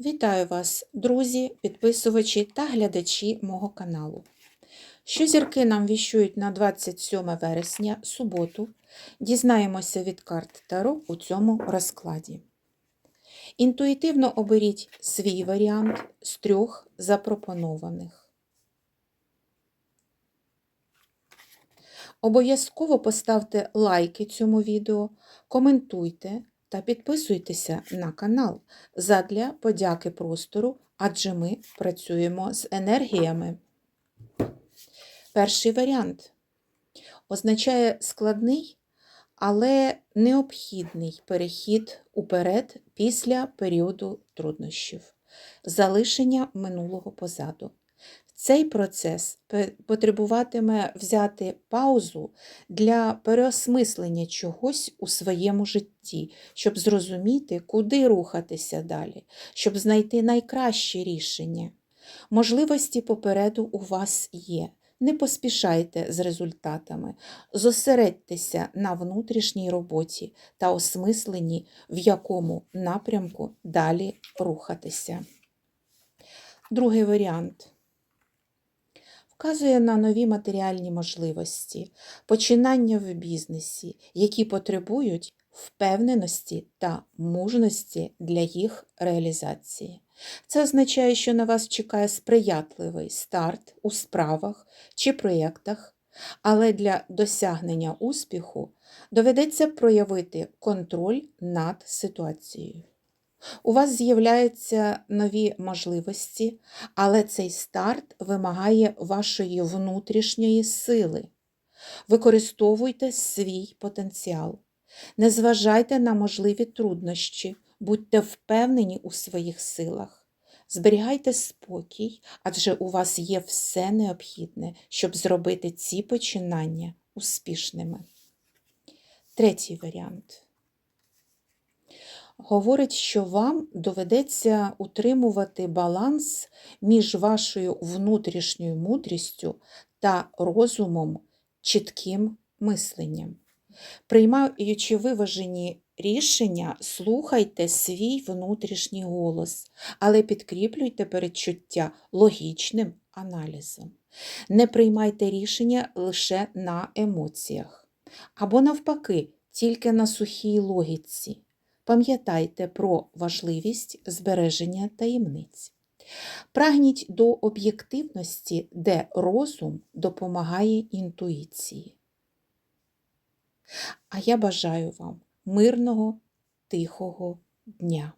Вітаю вас, друзі, підписувачі та глядачі мого каналу. Що зірки нам віщують на 27 вересня, суботу, дізнаємося від карт Таро у цьому розкладі. Інтуїтивно оберіть свій варіант з трьох запропонованих. Обов'язково поставте лайки цьому відео, коментуйте та підписуйтеся на канал задля подяки простору, адже ми працюємо з енергіями. Перший варіант означає складний, але необхідний перехід уперед після періоду труднощів, залишення минулого позаду. Цей процес потребуватиме взяти паузу для переосмислення чогось у своєму житті, щоб зрозуміти, куди рухатися далі, щоб знайти найкраще рішення. Можливості попереду у вас є. Не поспішайте з результатами, зосередьтеся на внутрішній роботі та осмисленні, в якому напрямку далі рухатися. Другий варіант вказує на нові матеріальні можливості, починання в бізнесі, які потребують впевненості та мужності для їх реалізації. Це означає, що на вас чекає сприятливий старт у справах чи проєктах, але для досягнення успіху доведеться проявити контроль над ситуацією. У вас з'являються нові можливості, але цей старт вимагає вашої внутрішньої сили. Використовуйте свій потенціал. Не зважайте на можливі труднощі, будьте впевнені у своїх силах. Зберігайте спокій, адже у вас є все необхідне, щоб зробити ці починання успішними. Третій варіант говорить, що вам доведеться утримувати баланс між вашою внутрішньою мудрістю та розумом, чітким мисленням. Приймаючи виважені рішення, слухайте свій внутрішній голос, але підкріплюйте передчуття логічним аналізом. Не приймайте рішення лише на емоціях. Або, навпаки, тільки на сухій логіці. Пам'ятайте про важливість збереження таємниць. Прагніть до об'єктивності, де розум допомагає інтуїції. А я бажаю вам мирного, тихого дня.